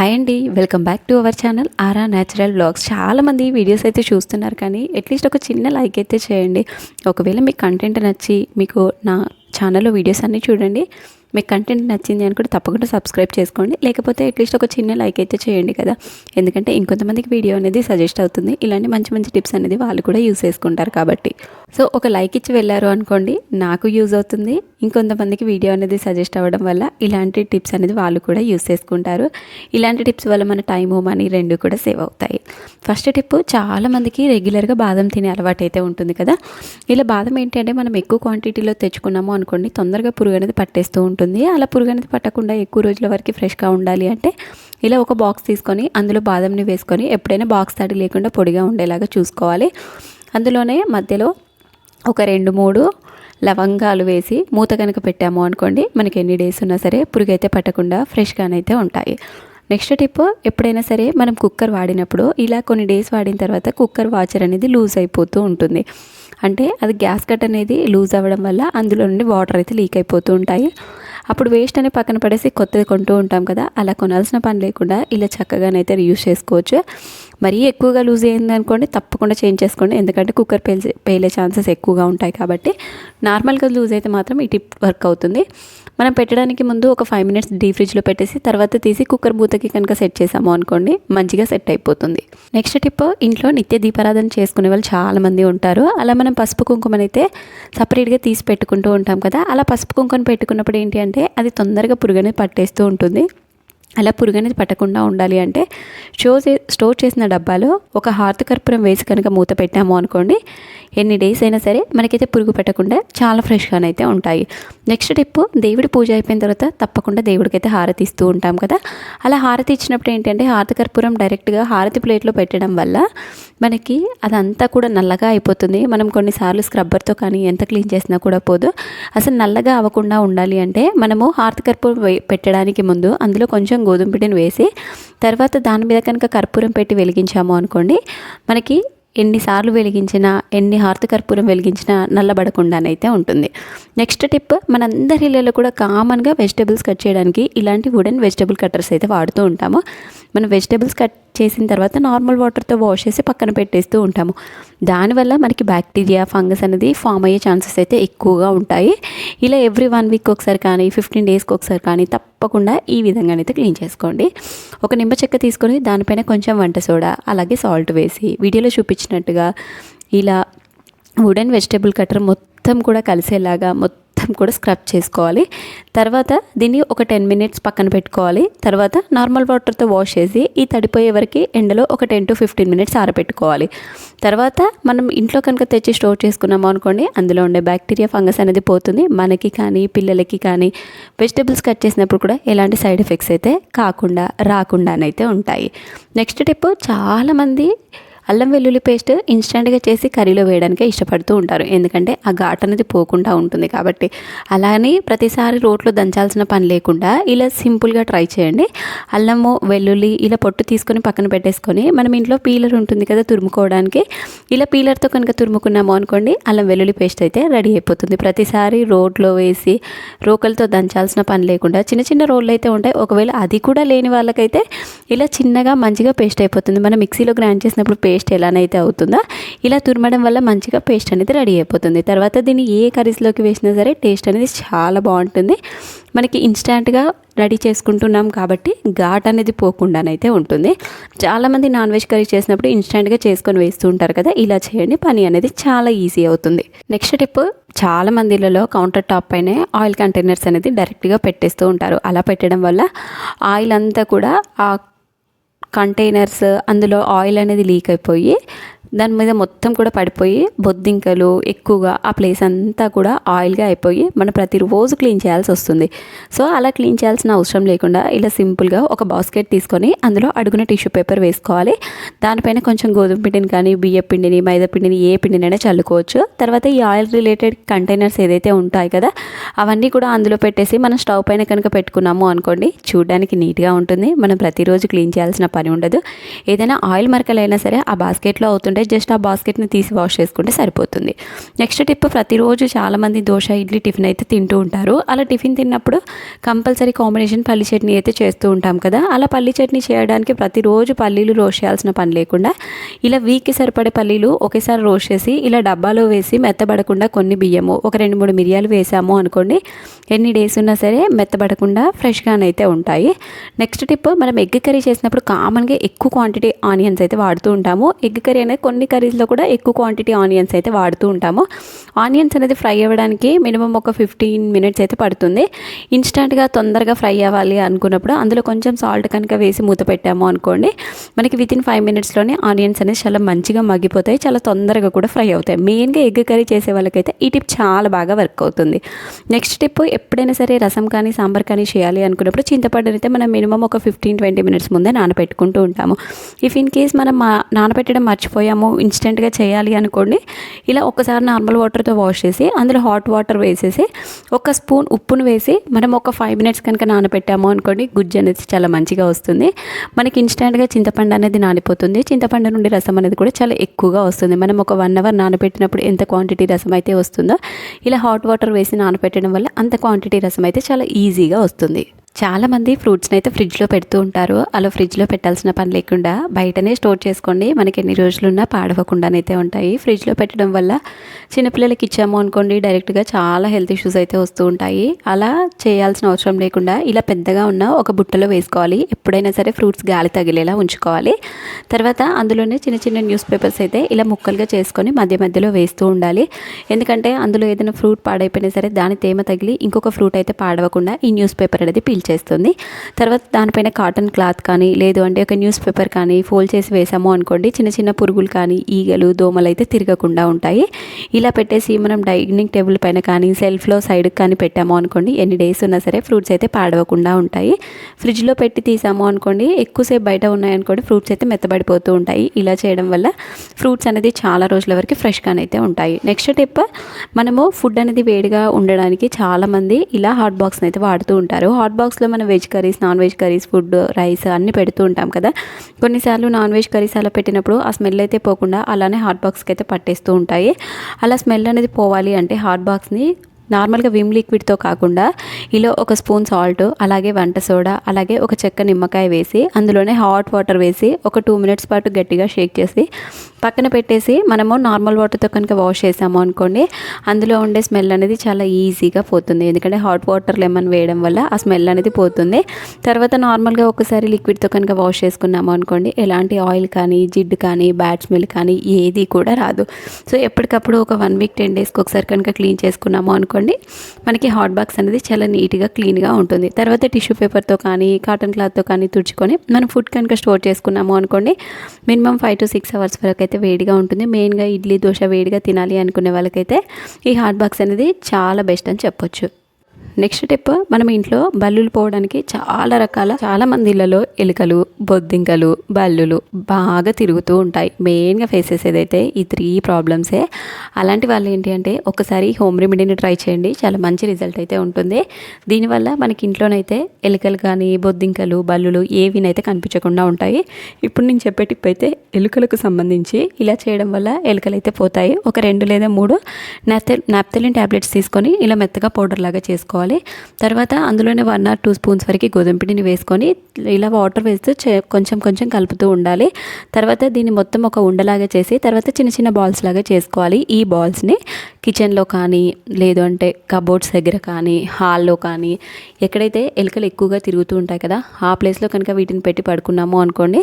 Hi అండి welcome back to our channel aura natural blogs చాలామంది videos అయితే చూస్తున్నారు కానీ అట్లీస్ట్ ఒక చిన్న లైక్ అయితే చేయండి. ఒకవేళ మీకు కంటెంట్ నచ్చి మీకు నా ఛానల్లో వీడియోస్ అన్నీ చూడండి. మీకు కంటెంట్ నచ్చింది అనుకుంటే తప్పకుండా సబ్స్క్రైబ్ చేసుకోండి. లేకపోతే అట్లీస్ట్ ఒక చిన్న లైక్ అయితే చేయండి కదా. ఎందుకంటే ఇంకొంతమందికి వీడియో అనేది సజెస్ట్ అవుతుంది. ఇలాంటి మంచి మంచి టిప్స్ అనేది వాళ్ళు కూడా యూస్ చేసుకుంటారు కాబట్టి. సో ఒక లైక్ ఇచ్చి వెళ్ళారు అనుకోండి నాకు యూజ్ అవుతుంది. ఇంకొంతమందికి వీడియో అనేది సజెస్ట్ అవ్వడం వల్ల ఇలాంటి టిప్స్ అనేది వాళ్ళు కూడా యూస్ చేసుకుంటారు. ఇలాంటి టిప్స్ వల్ల మన టైము మనీ రెండు కూడా సేవ్ అవుతాయి. ఫస్ట్ టిప్ చాలామందికి రెగ్యులర్గా బాదం తినే అలవాటు అయితే ఉంటుంది కదా. ఇలా బాదం ఏంటంటే మనం ఎక్కువ క్వాంటిటీలో తెచ్చుకున్నాము అనుకోండి తొందరగా పురుగు అనేది పట్టేస్తూ ఉంటుంది. ఉంటుంది. అలా పురుగు అనేది పట్టకుండా ఎక్కువ రోజుల వరకు ఫ్రెష్గా ఉండాలి అంటే ఇలా ఒక బాక్స్ తీసుకొని అందులో బాదంని వేసుకొని ఎప్పుడైనా బాక్స్ తడి లేకుండా పొడిగా ఉండేలాగా చూసుకోవాలి. అందులోనే మధ్యలో ఒక రెండు మూడు లవంగాలు వేసి మూత కనుక పెట్టాము అనుకోండి మనకి ఎన్ని డేస్ ఉన్నా సరే పురుగు అయితే పట్టకుండా ఫ్రెష్గానైతే ఉంటాయి. నెక్స్ట్ టిప్ ఎప్పుడైనా సరే మనం కుక్కర్ వాడినప్పుడు ఇలా కొన్ని డేస్ వాడిన తర్వాత కుక్కర్ వాచర్ అనేది లూజ్ అయిపోతూ ఉంటుంది. అంటే అది గ్యాస్ కట్ అనేది లూజ్ అవ్వడం వల్ల అందులో నుండి వాటర్ అయితే లీక్ అయిపోతూ ఉంటాయి. అప్పుడు వేస్ట్ అని పక్కన పడేసి కొత్తది కొంటూ ఉంటాం కదా అలా కొనాల్సిన పని లేకుండా ఇలా చక్కగానైతే రీయూస్ చేసుకోవచ్చు. మరీ ఎక్కువగా లూజ్ అయింది అనుకోండి తప్పకుండా చేంజ్ చేసుకోండి. ఎందుకంటే కుక్కర్ పేల్చే పేలే ఛాన్సెస్ ఎక్కువగా ఉంటాయి కాబట్టి నార్మల్గా లూజ్ అయితే మాత్రం ఈ టిప్ వర్క్ అవుతుంది. మనం పెట్టడానికి ముందు ఒక ఫైవ్ మినిట్స్ డీ ఫ్రిడ్జ్లో పెట్టేసి తర్వాత తీసి కుక్కర్ మూతకి కనుక సెట్ చేసాము అనుకోండి మంచిగా సెట్ అయిపోతుంది. నెక్స్ట్ టిప్ ఇంట్లో నిత్య దీపారాధన చేసుకునే వాళ్ళు చాలామంది ఉంటారు. అలా మనం పసుపు కుంకుమనైతే సపరేట్గా తీసి పెట్టుకుంటూ ఉంటాం కదా అలా పసుపు కుంకుమ పెట్టుకున్నప్పుడు ఏంటి అంటే అది తొందరగా పురుగనే పట్టేస్తూ ఉంటుంది. అలా పురుగు అనేది పట్టకుండా ఉండాలి అంటే స్టోర్ చే స్టోర్ చేసిన డబ్బాలో ఒక హార్త కర్పూరం వేసి కనుక మూత పెట్టాము అనుకోండి ఎన్ని డేస్ అయినా సరే మనకైతే పురుగు పెట్టకుండా చాలా ఫ్రెష్గానైతే ఉంటాయి. నెక్స్ట్ టిప్ దేవుడి పూజ అయిపోయిన తర్వాత తప్పకుండా దేవుడికైతే హారతి ఇస్తూ ఉంటాం కదా. అలా హారతి ఇచ్చినప్పుడు ఏంటంటే హారతి కర్పూరం డైరెక్ట్గా హారతి ప్లేట్లో పెట్టడం వల్ల మనకి అదంతా కూడా నల్లగా అయిపోతుంది. మనం కొన్నిసార్లు స్క్రబ్బర్తో కానీ ఎంత క్లీన్ చేసినా కూడా పోదు. అసలు నల్లగా అవ్వకుండా ఉండాలి అంటే మనము హారతి కర్పూరం పెట్టడానికి ముందు అందులో కొంచెం గోధుమ పిండిని వేసి తర్వాత దాని మీద కనుక కర్పూరం పెట్టి వెలిగించాము అనుకోండి మనకి ఎన్నిసార్లు వెలిగించినా ఎన్ని హారతి కర్పూరం వెలిగించినా నల్లబడకుండానైతే ఉంటుంది. నెక్స్ట్ టిప్ మనందరి ఇళ్ళలో కూడా కామన్గా వెజిటేబుల్స్ కట్ చేయడానికి ఇలాంటి వుడెన్ వెజిటేబుల్ కట్టర్స్ అయితే వాడుతూ ఉంటాము. మనం వెజిటేబుల్స్ కట్ చేసిన తర్వాత నార్మల్ వాటర్తో వాష్ చేసి పక్కన పెట్టేస్తూ ఉంటాము. దానివల్ల మనకి బ్యాక్టీరియా ఫంగస్ అనేది ఫామ్ అయ్యే ఛాన్సెస్ అయితే ఎక్కువగా ఉంటాయి. ఇలా ఎవ్రీ వన్ వీక్ ఒకసారి కానీ ఫిఫ్టీన్ డేస్కి ఒకసారి కానీ తప్పకుండా ఈ విధంగానైతే క్లీన్ చేసుకోండి. ఒక నిమ్మ చెక్క తీసుకొని దానిపైన కొంచెం వంట సోడా అలాగే సాల్ట్ వేసి వీడియోలో చూపించినట్టుగా ఇలా వుడెన్ వెజిటేబుల్ కట్టర్ మొత్తం మొత్తం కూడా కలిసేలాగా మొత్తం కూడా స్క్రబ్ చేసుకోవాలి. తర్వాత దీన్ని ఒక టెన్ మినిట్స్ పక్కన పెట్టుకోవాలి. తర్వాత నార్మల్ వాటర్తో వాష్ చేసి ఈ తడిపోయే వరకు ఎండలో ఒక టెన్ టు ఫిఫ్టీన్ మినిట్స్ ఆరబెట్టుకోవాలి. తర్వాత మనం ఇంట్లో కనుక తెచ్చి స్టోర్ చేసుకున్నాము అనుకోండి అందులో ఉండే బ్యాక్టీరియా ఫంగస్ అనేది పోతుంది. మనకి కానీ పిల్లలకి కానీ వెజిటబుల్స్ కట్ చేసినప్పుడు కూడా ఎలాంటి సైడ్ ఎఫెక్ట్స్ అయితే కాకుండా రాకుండానైతే ఉంటాయి. నెక్స్ట్ టిప్ చాలామంది అల్లం వెల్లుల్లి పేస్ట్ ఇన్స్టెంట్గా చేసి కర్రీలో వేయడానికే ఇష్టపడుతూ ఉంటారు. ఎందుకంటే ఆ ఘాట్ అనేది పోకుండా ఉంటుంది కాబట్టి. అలానే ప్రతిసారి రోట్లో దంచాల్సిన పని లేకుండా ఇలా సింపుల్గా ట్రై చేయండి. అల్లము వెల్లుల్లి ఇలా పొట్టు తీసుకొని పక్కన పెట్టేసుకొని మనం ఇంట్లో పీలర్ ఉంటుంది కదా తురుముకోవడానికి. ఇలా పీలర్తో కనుక తురుముకున్నాము అనుకోండి అల్లం వెల్లుల్లి పేస్ట్ అయితే రెడీ అయిపోతుంది. ప్రతిసారి రోట్లో వేసి రోకలతో దంచాల్సిన పని లేకుండా చిన్న చిన్న రోళ్ళు అయితే ఉంటాయి. ఒకవేళ అది కూడా లేని వాళ్ళకైతే ఇలా చిన్నగా మంచిగా పేస్ట్ అయిపోతుంది. మనం మిక్సీలో గ్రైండ్ చేసినప్పుడు పేస్ట్ పేస్ట్ ఎలానైతే అవుతుందో ఇలా తురమడం వల్ల మంచిగా పేస్ట్ అనేది రెడీ అయిపోతుంది. తర్వాత దీన్ని ఏ కర్రీస్లోకి వేసినా సరే టేస్ట్ అనేది చాలా బాగుంటుంది. మనకి ఇన్స్టాంట్గా రెడీ చేసుకుంటున్నాం కాబట్టి ఘాట్ అనేది పోకుండానైతే ఉంటుంది. చాలామంది నాన్ వెజ్ కర్రీ చేసినప్పుడు ఇన్స్టాంట్గా చేసుకొని వేస్తూ ఉంటారు కదా ఇలా చేయండి పని అనేది చాలా ఈజీ అవుతుంది. నెక్స్ట్ టిప్ చాలా మందిలలో కౌంటర్ టాప్ పైనే ఆయిల్ కంటైనర్స్ అనేది డైరెక్ట్గా పెట్టేస్తూ ఉంటారు. అలా పెట్టడం వల్ల ఆయిల్ అంతా కూడా ఆ కంటైనర్స్ అందులో ఆయిల్ అనేది లీక్ అయిపోయి దాని మీద మొత్తం కూడా పడిపోయి బొద్దింకలు ఎక్కువగా ఆ ప్లేస్ అంతా కూడా ఆయిల్గా అయిపోయి మనం ప్రతిరోజు క్లీన్ చేయాల్సి వస్తుంది. సో అలా క్లీన్ చేయాల్సిన అవసరం లేకుండా ఇలా సింపుల్గా ఒక బాస్కెట్ తీసుకొని అందులో అడుగున టిష్యూ పేపర్ వేసుకోవాలి. దానిపైన కొంచెం గోధుమ పిండిని కానీ బియ్య పిండిని మైదా పిండిని ఏ పిండినైనా చల్లుకోవచ్చు. తర్వాత ఈ ఆయిల్ రిలేటెడ్ కంటైనర్స్ ఏదైతే ఉంటాయి కదా అవన్నీ కూడా అందులో పెట్టేసి మనం స్టవ్ పైన కనుక పెట్టుకున్నాము అనుకోండి చూడడానికి నీట్గా ఉంటుంది. మనం ప్రతిరోజు క్లీన్ చేయాల్సిన పని ఉండదు. ఏదైనా ఆయిల్ మరకలైనా సరే ఆ బాస్కెట్లో అవుతుంటే జస్ట్ ఆ బాస్కెట్ని తీసి వాష్ చేసుకుంటే సరిపోతుంది. నెక్స్ట్ టిప్ ప్రతిరోజు చాలామంది దోశ ఇడ్లీ టిఫిన్ అయితే తింటూ ఉంటారు. అలా టిఫిన్ తిన్నప్పుడు కంపల్సరీ కాంబినేషన్ పల్లి చట్నీ అయితే చేస్తూ ఉంటాం కదా. అలా పల్లి చట్నీ చేయడానికి ప్రతిరోజు పల్లీలు రోస్ట్ చేయాల్సిన పని లేకుండా ఇలా వీక్కి సరిపడే పల్లీలు ఒకేసారి రోస్ట్ చేసి ఇలా డబ్బాలో వేసి మెత్తబడకుండా కొన్ని బియ్యము ఒక రెండు మూడు మిరియాలు వేసాము అనుకోండి ఎన్ని డేస్ ఉన్నా సరే మెత్తబడకుండా ఫ్రెష్గానైతే ఉంటాయి. నెక్స్ట్ టిప్ మనం ఎగ్ కర్రీ చేసినప్పుడు కామన్గా ఎక్కువ క్వాంటిటీ ఆనియన్స్ అయితే వాడుతూ ఉంటాము. ఎగ్ కర్రీ అనేది కొన్ని కర్రీస్లో కూడా ఎక్కువ క్వాంటిటీ ఆనియన్స్ అయితే వాడుతూ ఉంటాము. ఆనియన్స్ అనేది ఫ్రై అవ్వడానికి మినిమం ఒక ఫిఫ్టీన్ మినిట్స్ అయితే పడుతుంది. ఇన్స్టెంట్గా తొందరగా ఫ్రై అవ్వాలి అనుకున్నప్పుడు అందులో కొంచెం సాల్ట్ కనుక వేసి మూత పెట్టాము అనుకోండి మనకి విత్ ఇన్ ఫైవ్ మినిట్స్లోనే ఆనియన్స్ అనేది చాలా మంచిగా మగ్గిపోతాయి. చాలా తొందరగా కూడా ఫ్రై అవుతాయి. మెయిన్గా ఎగ్ కర్రీ చేసే వాళ్ళకైతే ఈ టిప్ చాలా బాగా వర్క్ అవుతుంది. నెక్స్ట్ టిప్ ఎప్పుడైనా సరే రసం కానీ సాంబార్ కానీ చేయాలి అనుకున్నప్పుడు చింతపండు అయితే మనం మినిమం ఒక ఫిఫ్టీన్ ట్వంటీ మినిట్స్ ముందే పెట్టుకుంటూ ఉంటాము. ఇఫ్ ఇన్ కేస్ మనం మా నానబెట్టడం మర్చిపోయాము ఇన్స్టెంట్గా చేయాలి అనుకోండి ఇలా ఒకసారి నార్మల్ వాటర్తో వాష్ చేసి అందులో హాట్ వాటర్ వేసేసి ఒక స్పూన్ ఉప్పును వేసి మనం ఒక ఫైవ్ మినిట్స్ కనుక నానబెట్టాము అనుకోండి గుజ్జు అనేది చాలా మంచిగా వస్తుంది. మనకి ఇన్స్టెంట్గా చింతపండు అనేది నానిపోతుంది. చింతపండు నుండి రసం అనేది కూడా చాలా ఎక్కువగా వస్తుంది. మనం ఒక వన్ అవర్ నానబెట్టినప్పుడు ఎంత క్వాంటిటీ రసం అయితే వస్తుందో ఇలా హాట్ వాటర్ వేసి నానబెట్టడం వల్ల అంత క్వాంటిటీ రసం అయితే చాలా ఈజీగా వస్తుంది. చాలామంది ఫ్రూట్స్ని అయితే ఫ్రిడ్జ్లో పెడుతూ ఉంటారు. అలా ఫ్రిడ్జ్లో పెట్టాల్సిన పని లేకుండా బయటనే స్టోర్ చేసుకోండి. మనకి ఎన్ని రోజులున్నా పాడవకుండానైతే ఉంటాయి. ఫ్రిడ్జ్లో పెట్టడం వల్ల చిన్నపిల్లలకి ఇచ్చాము అనుకోండి డైరెక్ట్గా చాలా హెల్త్ ఇష్యూస్ అయితే వస్తూ ఉంటాయి. అలా చేయాల్సిన అవసరం లేకుండా ఇలా పెద్దగా ఉన్న ఒక బుట్టలో వేసుకోవాలి. ఎప్పుడైనా సరే ఫ్రూట్స్ గాలి తగిలేలా ఉంచుకోవాలి. తర్వాత అందులోనే చిన్న చిన్న న్యూస్ పేపర్స్ అయితే ఇలా ముక్కలుగా చేసుకొని మధ్య మధ్యలో వేస్తూ ఉండాలి. ఎందుకంటే అందులో ఏదైనా ఫ్రూట్ పాడైపోయినా సరే దాని తేమ తగిలి ఇంకొక ఫ్రూట్ అయితే పాడవకుండా ఈ న్యూస్ పేపర్ అనేది పీల్చేస్తుంది తర్వాత దానిపైన కాటన్ క్లాత్ కానీ లేదు అంటే ఒక న్యూస్ పేపర్ కానీ ఫోల్డ్ చేసి వేసాము అనుకోండి చిన్న చిన్న పురుగులు కానీ ఈగలు దోమలు అయితే తిరగకుండా ఉంటాయి. ఇలా పెట్టేసి మనం డైనింగ్ టేబుల్ పైన కానీ సెల్ఫ్లో సైడ్కి కానీ పెట్టాము అనుకోండి ఎన్ని డేస్ ఉన్నా సరే ఫ్రూట్స్ అయితే పాడవకుండా ఉంటాయి. ఫ్రిడ్జ్లో పెట్టి తీసాము అనుకోండి ఎక్కువసేపు బయట ఉన్నాయనుకోండి ఫ్రూట్స్ అయితే మెత్తబడిపోతూ ఉంటాయి. ఇలా చేయడం వల్ల ఫ్రూట్స్ అనేది చాలా రోజుల వరకు ఫ్రెష్గానైతే ఉంటాయి. నెక్స్ట్ టిప్ మనము ఫుడ్ అనేది వేడిగా ఉండడానికి చాలామంది ఇలా హాట్ బాక్స్ని అయితే వాడుతూ ఉంటారు. హాట్ బాక్స్లో మనం veg curries non veg curries food rice అన్నీ పెడుతూ ఉంటాం కదా. కొన్నిసార్లు నాన్ వెజ్ కర్రీస్ అలా పెట్టినప్పుడు ఆ స్మెల్ అయితే పోకుండా అలానే హాట్ బాక్స్కి అయితే పట్టేస్తూ ఉంటాయి. అలా స్మెల్ అనేది పోవాలి అంటే హాట్ బాక్స్ని నార్మల్గా విమ్ లిక్విడ్తో కాకుండా ఇలా ఒక స్పూన్ సాల్ట్ అలాగే వంట సోడా అలాగే ఒక చెక్క నిమ్మకాయ వేసి అందులోనే హాట్ వాటర్ వేసి ఒక టూ మినిట్స్ పాటు గట్టిగా షేక్ చేసి పక్కన పెట్టేసి మనము నార్మల్ వాటర్తో కనుక వాష్ చేసాము అనుకోండి అందులో ఉండే స్మెల్ అనేది చాలా ఈజీగా పోతుంది. ఎందుకంటే హాట్ వాటర్ లెమన్ వేయడం వల్ల ఆ స్మెల్ అనేది పోతుంది. తర్వాత నార్మల్గా ఒకసారి లిక్విడ్తో కనుక వాష్ చేసుకున్నాము అనుకోండి ఎలాంటి ఆయిల్ కానీ జిడ్డు కానీ బ్యాడ్ స్మెల్ కానీ ఏది కూడా రాదు. సో ఎప్పటికప్పుడు ఒక వన్ వీక్ టెన్ డేస్కి ఒకసారి కనుక క్లీన్ చేసుకున్నాము అనుకోండి మనకి హాట్ బాక్స్ అనేది చాలా నీట్గా క్లీన్గా ఉంటుంది. తర్వాత టిష్యూ పేపర్తో కానీ కాటన్ క్లాత్తో కానీ తుడుచుకొని మనం ఫుడ్ కనుక స్టోర్ చేసుకున్నాము అనుకోండి minimum five to six hours వరకు అయితే వేడిగా ఉంటుంది. మెయిన్గా ఇడ్లీ దోశ వేడిగా తినాలి అనుకునే వాళ్ళకైతే ఈ హాట్ బాక్స్ అనేది చాలా బెస్ట్ అని చెప్పొచ్చు. నెక్స్ట్ టిప్ మనం ఇంట్లో బల్లులు పోవడానికి చాలా రకాల చాలా మంది ఇళ్ళలో ఎలుకలు బొద్దింకలు బల్లులు బాగా తిరుగుతూ ఉంటాయి. మెయిన్గా ఫేస్ చేసేదైతే ఈ త్రీ ప్రాబ్లమ్సే అలాంటి వాళ్ళు ఏంటి అంటే ఒకసారి హోమ్ రెమెడీని ట్రై చేయండి. చాలా మంచి రిజల్ట్ అయితే ఉంటుంది. దీనివల్ల మనకి ఇంట్లోనైతే ఎలుకలు కానీ బొద్దింకలు బల్లులు ఏవినైతే కనిపించకుండా ఉంటాయి. ఇప్పుడు నేను చెప్పే టిప్ అయితే ఎలుకలకు సంబంధించి ఇలా చేయడం వల్ల ఎలుకలు అయితే పోతాయి. ఒక రెండు లేదా మూడు నాప్థెల్ నాప్థెలిన్ ట్యాబ్లెట్స్ తీసుకొని ఇలా మెత్తగా పౌడర్ లాగా చేసుకోవాలి. తర్వాత అందులోనే వన్ ఆర్ టూ స్పూన్స్ వరకు గోధుమ పిండిని వేసుకొని ఇలా వాటర్ వేస్తూ కొంచెం కొంచెం కలుపుతూ ఉండాలి. తర్వాత దీన్ని మొత్తం ఒక ఉండలాగా చేసి తర్వాత చిన్న చిన్న బాల్స్ లాగా చేసుకోవాలి ఈ బాల్స్ని. కిచెన్లో కానీ లేదు అంటే కబోర్డ్స్ దగ్గర కానీ హాల్లో కానీ ఎక్కడైతే ఎలుకలు ఎక్కువగా తిరుగుతూ ఉంటాయి కదా ఆ ప్లేస్లో కనుక వీటిని పెట్టి పడుకున్నాము అనుకోండి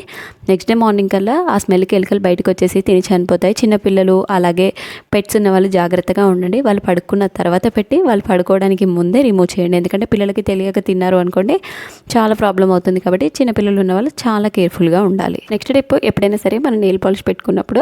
నెక్స్ట్ డే మార్నింగ్ కల్లా ఆ స్మెల్కి ఎలుకలు బయటకు వచ్చేసి తిని చనిపోతాయి. చిన్నపిల్లలు అలాగే పెట్స్ ఉన్న వాళ్ళు జాగ్రత్తగా ఉండండి. వాళ్ళు పడుకున్న తర్వాత పెట్టి వాళ్ళు పడుకోవడానికి ముందే రిమూవ్ చేయండి. ఎందుకంటే పిల్లలకి తెలియక తిన్నారు అనుకోండి చాలా ప్రాబ్లం అవుతుంది కాబట్టి చిన్నపిల్లలు ఉన్న వాళ్ళు చాలా కేర్ఫుల్గా ఉండాలి. నెక్స్ట్ డే ఎప్పుడైనా సరే మనం నెయిల్ పాలిష్ పెట్టుకున్నప్పుడు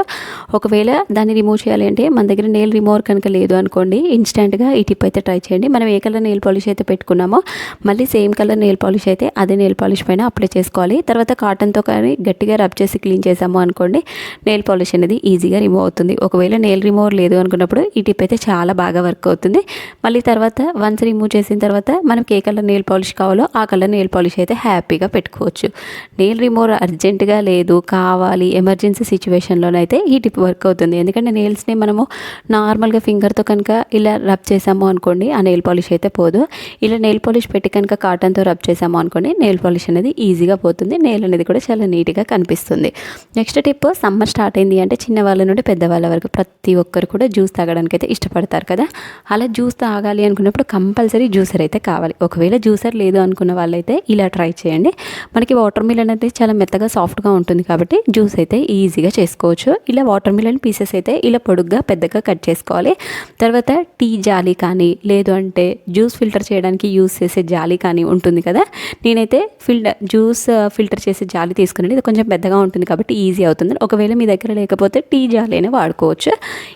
ఒకవేళ దాన్ని రిమూవ్ చేయాలి అంటే మన దగ్గర నెయిల్ రిమూవర్ కనుక కనుక లేదు అనుకోండి ఇన్స్టెంట్గా ఈ టిప్ అయితే ట్రై చేయండి. మనం ఏ కలర్ నెయిల్ పాలిష్ అయితే పెట్టుకున్నామో మళ్ళీ సేమ్ కలర్ నెయిల్ పాలిష్ అయితే అదే నెయిల్ పాలిష్ పైన అప్లై చేసుకోవాలి. తర్వాత కాటన్తో కానీ గట్టిగా రబ్ చేసి క్లీన్ చేసాము అనుకోండి నెయిల్ పాలిష్ అనేది ఈజీగా రిమూవ్ అవుతుంది. ఒకవేళ నెయిల్ రిమూవర్ లేదు అనుకున్నప్పుడు ఈ టిప్ అయితే చాలా బాగా వర్క్ అవుతుంది. మళ్ళీ తర్వాత వన్స్ రిమూవ్ చేసిన తర్వాత మనకి ఏ కలర్ నెయిల్ పాలిష్ కావాలో ఆ కలర్ నెయిల్ పాలిష్ అయితే హ్యాపీగా పెట్టుకోవచ్చు. నెయిల్ రిమూవర్ అర్జెంటుగా లేదు కావాలి ఎమర్జెన్సీ సిచ్యువేషన్లోనైతే ఈ టిప్ వర్క్ అవుతుంది. ఎందుకంటే నెయిల్స్ని మనము నార్మల్గా ఫింగర్తో కనుక ఇలా రబ్ చేసాము అనుకోండి ఆ నెయిల్ పాలిష్ అయితే పోదు. ఇలా నెయిల్ పాలిష్ పెట్టి కనుక కాటన్తో రబ్ చేసాము అనుకోండి నెయిల్ పాలిష్ అనేది ఈజీగా పోతుంది నెయిల్ అనేది కూడా చాలా నీట్గా కనిపిస్తుంది. నెక్స్ట్ టిప్ సమ్మర్ స్టార్ట్ అయింది అంటే చిన్నవాళ్ళ నుండి పెద్దవాళ్ళ వరకు ప్రతి ఒక్కరు కూడా జ్యూస్ తాగడానికి అయితే ఇష్టపడతారు కదా. అలా జ్యూస్ తాగాలి అనుకున్నప్పుడు కంపల్సరీ జ్యూసర్ అయితే కావాలి. ఒకవేళ జ్యూసర్ లేదు అనుకున్న వాళ్ళైతే ఇలా ట్రై చేయండి. మనకి వాటర్ మిలన్ అనేది చాలా మెత్తగా సాఫ్ట్గా ఉంటుంది కాబట్టి జ్యూస్ అయితే ఈజీగా చేసుకోవచ్చు. ఇలా వాటర్ మిలన్ పీసెస్ అయితే ఇలా పొడుగ్గా పెద్దగా కట్ చేసుకోవాలి. తర్వాత టీ జాలి కానీ లేదు అంటే జ్యూస్ ఫిల్టర్ చేయడానికి యూస్ చేసే జాలి కానీ ఉంటుంది కదా. నేనైతే ఫిల్టర్ జ్యూస్ ఫిల్టర్ చేసే జాలి తీసుకున్నాను. ఇది కొంచెం పెద్దగా ఉంటుంది కాబట్టి ఈజీ అవుతుంది. ఒకవేళ మీ దగ్గర లేకపోతే టీ జాలి అయినా వాడుకోవచ్చు.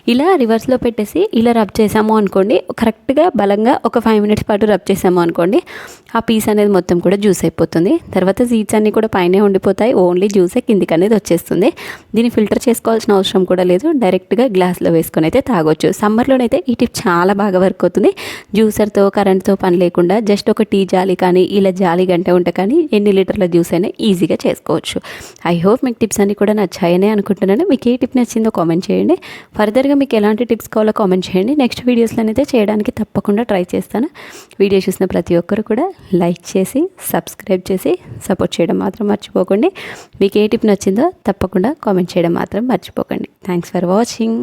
ఇలా రివర్స్లో పెట్టేసి ఇలా రబ్ చేసాము అనుకోండి కరెక్ట్గా బలంగా ఒక ఫైవ్ మినిట్స్ పాటు రబ్ చేసాము అనుకోండి ఆ పీస్ అనేది మొత్తం కూడా జ్యూస్ అయిపోతుంది. తర్వాత సీడ్స్ అన్నీ కూడా పైనే ఉండిపోతాయి. ఓన్లీ జ్యూసే కిందికి అనేది వచ్చేస్తుంది. దీన్ని ఫిల్టర్ చేసుకోవాల్సిన అవసరం కూడా లేదు. డైరెక్ట్గా గ్లాస్లో వేసుకొని అయితే తాగొచ్చు. సమ్మర్లోనైతే ఈ టిప్ చాలా బాగా వర్క్ అవుతుంది. జ్యూసర్తో కరెంట్తో పని లేకుండా జస్ట్ ఒక టీ జాలి కానీ ఇలా జాలి గంట ఉంటే కానీ ఎన్ని లీటర్ల జ్యూస్ అయినా ఈజీగా చేసుకోవచ్చు. ఐ హోప్ మీకు టిప్స్ అన్నీ కూడా నచ్చాయని అనుకుంటున్నాను. మీకు ఏ టిప్ నచ్చిందో కామెంట్ చేయండి. ఫర్దర్గా మీకు ఎలాంటి టిప్స్ కావాలో కామెంట్ చేయండి. నెక్స్ట్ వీడియోస్లో అయితే చేయడానికి తప్పకుండా ట్రై చేస్తాను. వీడియో చూసిన ప్రతి ఒక్కరు కూడా లైక్ చేసి సబ్స్క్రైబ్ చేసి సపోర్ట్ చేయడం మాత్రం మర్చిపోకండి. మీకు ఏ టిప్ నచ్చిందో తప్పకుండా కామెంట్ చేయడం మాత్రం మర్చిపోకండి. Thanks for watching.